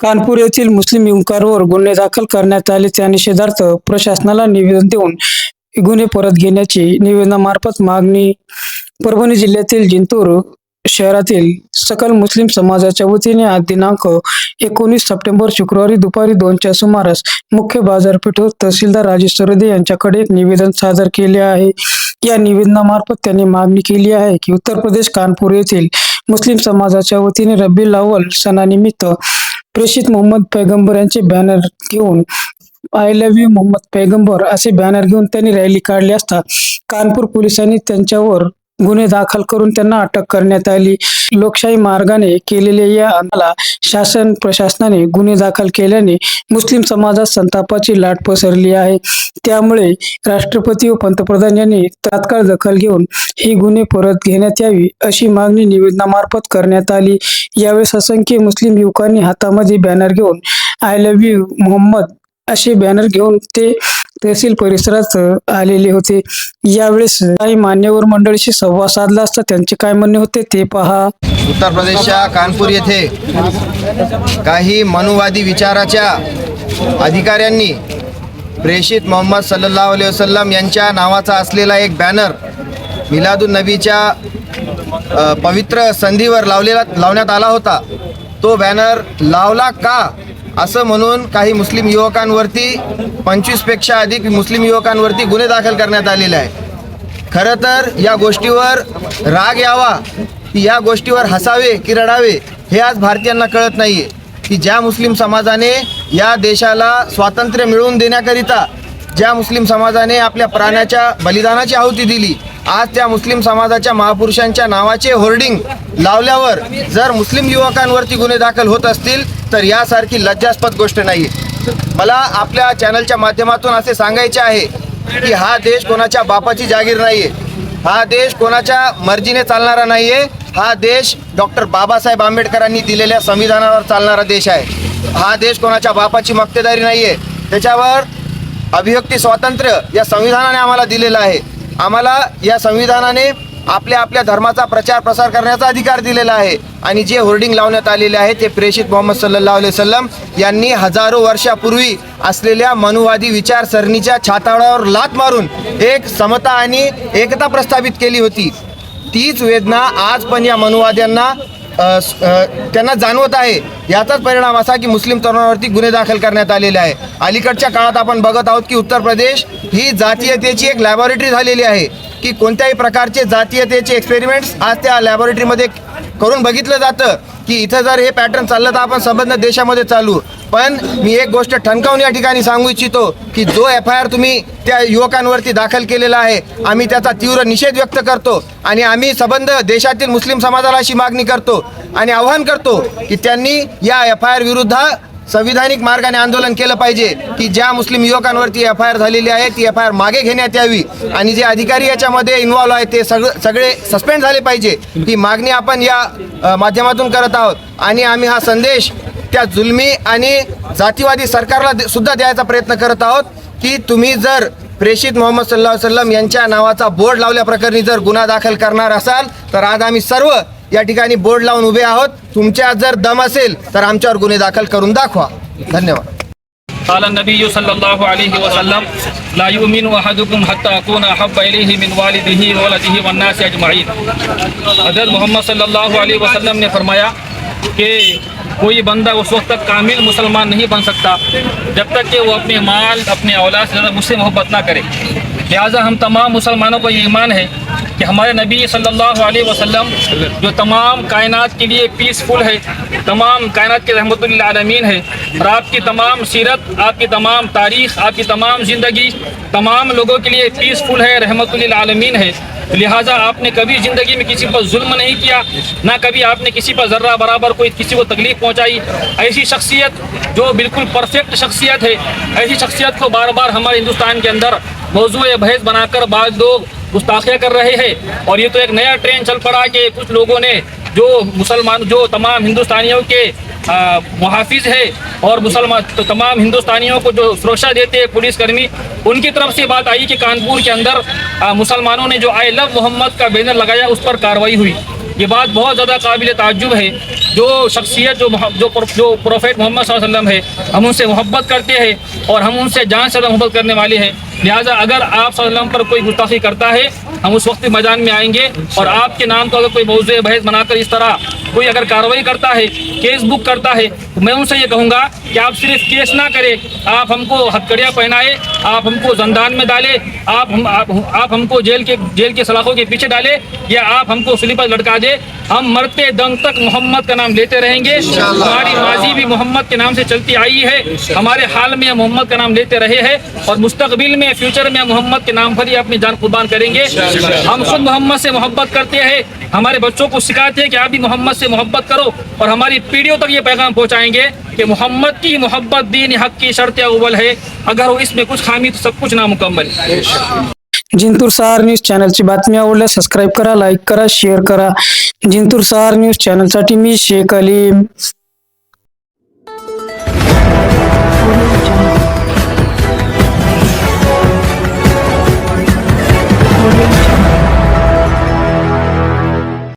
कानपूर येथील मुस्लिम युवकांवर गुन्हे दाखल करण्यात आले. त्या निषेधार्थ प्रशासनाला निवेदन देऊन गुन्हे परत घेण्याची निवेदनामार्फत मागणी परभणी जिल्ह्यातील जिंतूर शहरातील सकल मुस्लिम समाजाच्या वतीने आज दिनांक एकोणीस सप्टेंबर शुक्रवारी दुपारी दोनच्या सुमारास मुख्य बाजारपेठेवर तहसीलदार राजेश सरदे यांच्याकडे एक निवेदन सादर केले आहे. या निवेदनामार्फत त्यांनी मागणी केली आहे की उत्तर प्रदेश कानपूर येथील मुस्लिम समाजाच्या वतीने रब्बी लावल सणानिमित्त प्रेषित मोहम्मद पैगंबर यांचे बॅनर घेऊन आय लव्ह यू मोहम्मद पैगंबर असे बॅनर घेऊन त्यांनी रॅली काढली असता कानपूर पोलिसांनी त्यांच्यावर गुन्हे दाखल करून त्यांना अटक करण्यात आली. लोकशाही मार्गाने केलेल्या या आंदोलनाला शासन प्रशासनाने गुन्हे दाखल केल्याने मुस्लिम समाजात संतापाची लाट पसरली आहे. त्यामुळे राष्ट्रपती व पंतप्रधान यांनी तात्काळ दखल घेऊन ही गुन्हे परत घेण्यात यावी अशी मागणी निवेदनामार्फत करण्यात आली. यावेळेस असंख्य मुस्लिम युवकांनी हातामध्ये बॅनर घेऊन आय लव्ह यू मोहम्मद असे बॅनर घेऊन ते तहसील परिसरात आलेले होते. यावेळेस काही मान्यवर मंडळीशी संवाद साधला असता त्यांचे काय म्हणणे होते ते पहा. उत्तर प्रदेशच्या कानपूर येथे काही मनुवादी विचाराच्या अधिकाऱ्यांनी प्रेषित मोहम्मद सल्लल्लाहु अलैहि वसल्लम यांच्या नावाचा असलेला एक बॅनर मिलादुन नबीच्या पवित्र संधीवर लावलेला लावण्यात आला होता. तो बॅनर लावला का? असं म्हणून काही मुस्लिम युवकांवरती पंचवीसपेक्षा अधिक मुस्लिम युवकांवरती गुन्हे दाखल करण्यात आलेले आहे खरं तर या गोष्टीवर राग यावा की या गोष्टीवर हसावे की रडावे हे आज भारतीयांना कळत नाही आहे की ज्या मुस्लिम समाजाने या देशाला स्वातंत्र्य मिळवून देण्याकरिता ज्या मुस्लिम समाजाने आपल्या प्राण्याच्या बलिदानाची आहुती दिली आज त्या मुस्लिम समाजाच्या महापुरुषांच्या नावाचे होर्डिंग लावल्यावर जर मुस्लिम युवकांवरती गुन्हे दाखल होत असतील तर यासारखी लज्जास्पद गोष्ट नाही. मला आपल्या चॅनलच्या माध्यमातून असे सांगायचे आहे की हा देश कोणाच्या बापाची जागीर नाहीये. हा देश कोणाच्या मर्जीने चालणारा नाहीये. हा देश डॉक्टर बाबासाहेब आंबेडकरांनी दिलेल्या संविधानावर चालणारा देश आहे. हा देश कोणाच्या बापाची मक्तेदारी नाहीये. त्याच्यावर अभिव्यक्ती स्वातंत्र्य या संविधानाने आम्हाला दिलेलं आहे. आम्हाला या संविधानाने आपल्या आपल्या धर्माचा प्रचार प्रसार करण्याचा अधिकार दिलेला आहे. आणि जे होर्डिंग लावण्यात आलेले आहे ते प्रेषित मोहम्मद सल्लल्लाहु अलैहि वसल्लम यांनी हजारो वर्षापूर्वी असलेल्या मनुवादी विचारसरणीच्या छाताळावर लात मारून एक समता आणि एकता प्रस्थापित केली होती. तीच वेदना आज पण या मनुवाद्यांना त्यांना जाणवत आहे. याचाच परिणाम असा की मुस्लिम तरुणावरती गुन्हे दाखल करण्यात आलेले आहे. अलीकडच्या काळात आपण बघत आहोत की उत्तर प्रदेश ही जातीयतेची एक लॅबॉरेटरी झालेली आहे. की कोणत्याही प्रकारचे जातीयतेचे एक्सपेरिमेंट्स आज त्या लॅबॉरेटरीमध्ये करून बघितलं जातं की इथं जर हे पॅटर्न चाललं तर आपण संबंध देशामध्ये चालू. पण मी एक गोष्ट ठणकावून या ठिकाणी सांगू इच्छितो की जो एफ आय आर तुम्ही त्या युवकांवरती दाखल केलेला आहे आम्ही त्याचा तीव्र निषेध व्यक्त करतो आणि आम्ही संबंध देशातील मुस्लिम समाजाला अशी मागणी करतो आणि आव्हान करतो की त्यांनी या एफ आय आर विरुद्ध संविधानिक मार्गाने आंदोलन केलं पाहिजे की ज्या मुस्लिम युवकांवरती एफ आय आर झालेली आहे ती एफ आय आर मागे घेण्यात यावी. आणि जे अधिकारी याच्यामध्ये इन्व्हॉल्व आहेत ते सगळं सगळे सस्पेंड झाले पाहिजे. ही मागणी आपण या माध्यमातून करत आहोत. आणि आम्ही हा संदेश त्या जुलमी आणि जातीवादी सरकारला सुद्धा द्यायचा प्रयत्न करत आहोत की तुम्ही जर प्रेषित मोहम्मद सल्ला वसलम यांच्या नावाचा बोर्ड लावल्याप्रकरणी जर गुन्हा दाखल करणार असाल तर आज आम्ही सर्व या ठिकाणी बोर्ड लावून उभे आहोत. तुमच्या जर दम असेल तर आमच्यावर गुन्हे दाखल करून दाखवा धन्यवाद قال النبي صلى الله عليه وسلم لا يؤمن أحدكم حتى أكون أحب إليه من والده وولده والناس أجمعين हजरत मोहम्मद सल्लल्लाहु अलैहि वसल्लम ने फरमाया कि कोई बंदा उस वक्त तक कामिल मुसलमान नहीं बन सकता जब तक कि वो अपने माल अपने औलाद کہ ہمارے نبی صلی اللہ علیہ وسلم جو تمام کائنات کے لیے پیسفل ہے، تمام کائنات کے رحمت للعالمین ہے۔ اور آپ کی تمام سیرت، آپ کی تمام تاریخ، آپ کی تمام زندگی، تمام لوگوں کے لیے پیسفل ہے، رحمت للعالمین ہے۔ لہٰذا آپ نے کبھی زندگی میں کسی پر ظلم نہیں کیا، نہ کبھی آپ نے کسی پر ذرہ برابر کوئی کسی کو تکلیف پہنچائی۔ ایسی شخصیت جو بالکل پرفیکٹ شخصیت ہے، ایسی شخصیت کو بار بار ہمارے ہندوستان کے اندر موضوع بحث بنا کر بعض لوگ گستاخیاں کر رہے ہیں۔ اور یہ تو ایک نیا ٹرین چل پڑا کہ کچھ لوگوں نے جو مسلمان، جو تمام ہندوستانیوں کے محافظ ہے اور مسلمان تمام ہندوستانیوں کو جو سرکشا دیتے ہیں پولیس کرمی، ان کی طرف سے بات آئی کہ کانپور کے اندر مسلمانوں نے جو آئی لو محمد کا بینر لگایا، اس پر کاروائی ہوئی۔ یہ بات بہت زیادہ قابل تعجب ہے۔ جو شخصیت، جو جو پروفیٹ محمد صلی اللہ علیہ وسلم ہے، ہم ان سے محبت کرتے ہیں اور ہم ان سے جان سے محبت کرنے والے ہیں۔ لہٰذا اگر آپ صلی اللہ علیہ وسلم پر کوئی گستاخی کرتا ہے، ہم اس وقت میدان میں آئیں گے اور آپ کے نام کو اگر کوئی موضوع بحث بنا کر اس طرح کوئی اگر کاروائی کرتا ہے کیس بک کرتا ہے میں ان سے یہ کہوں گا کہ آپ صرف کیس نہ کرے آپ ہم کو ہتکڑیاں پہنائے آپ ہم کو زندان میں ڈالے آپ ہم آپ ہم کو جیل کے جیل کے سلاخوں کے پیچھے ڈالے یا آپ ہم کو سلیپر لٹکا دے ہم مرتے دم تک محمد کا نام لیتے رہیں گے۔ ہماری ماضی بھی محمد کے نام سے چلتی آئی ہے۔ ہمارے حال میں ہم محمد کا نام لیتے رہے ہیں اور مستقبل میں فیوچر میں محمد کے نام پر ہی اپنی جان قربان کریں گے۔ ہم خود محمد سے محبت کرتے ہیں۔ हैं हमारे बच्चों को सिखाते हैं कि आप भी मोहम्मद से मोहब्बत करो और हमारी पीढ़ियों तक ये पैगाम पहुंचाएंगे कि मोहम्मद की मोहब्बत दीन हक की शर्त अव्वल है अगर वो इसमें कुछ खामी तो सब कुछ नामुकम्मल है जिंतूर सहार न्यूज चॅनलची बातमी आवडल्यास सबस्क्राईब करा लाईक करा शेअर करा जिंतूर सहार न्यूज चॅनलसाठी मी शेख अली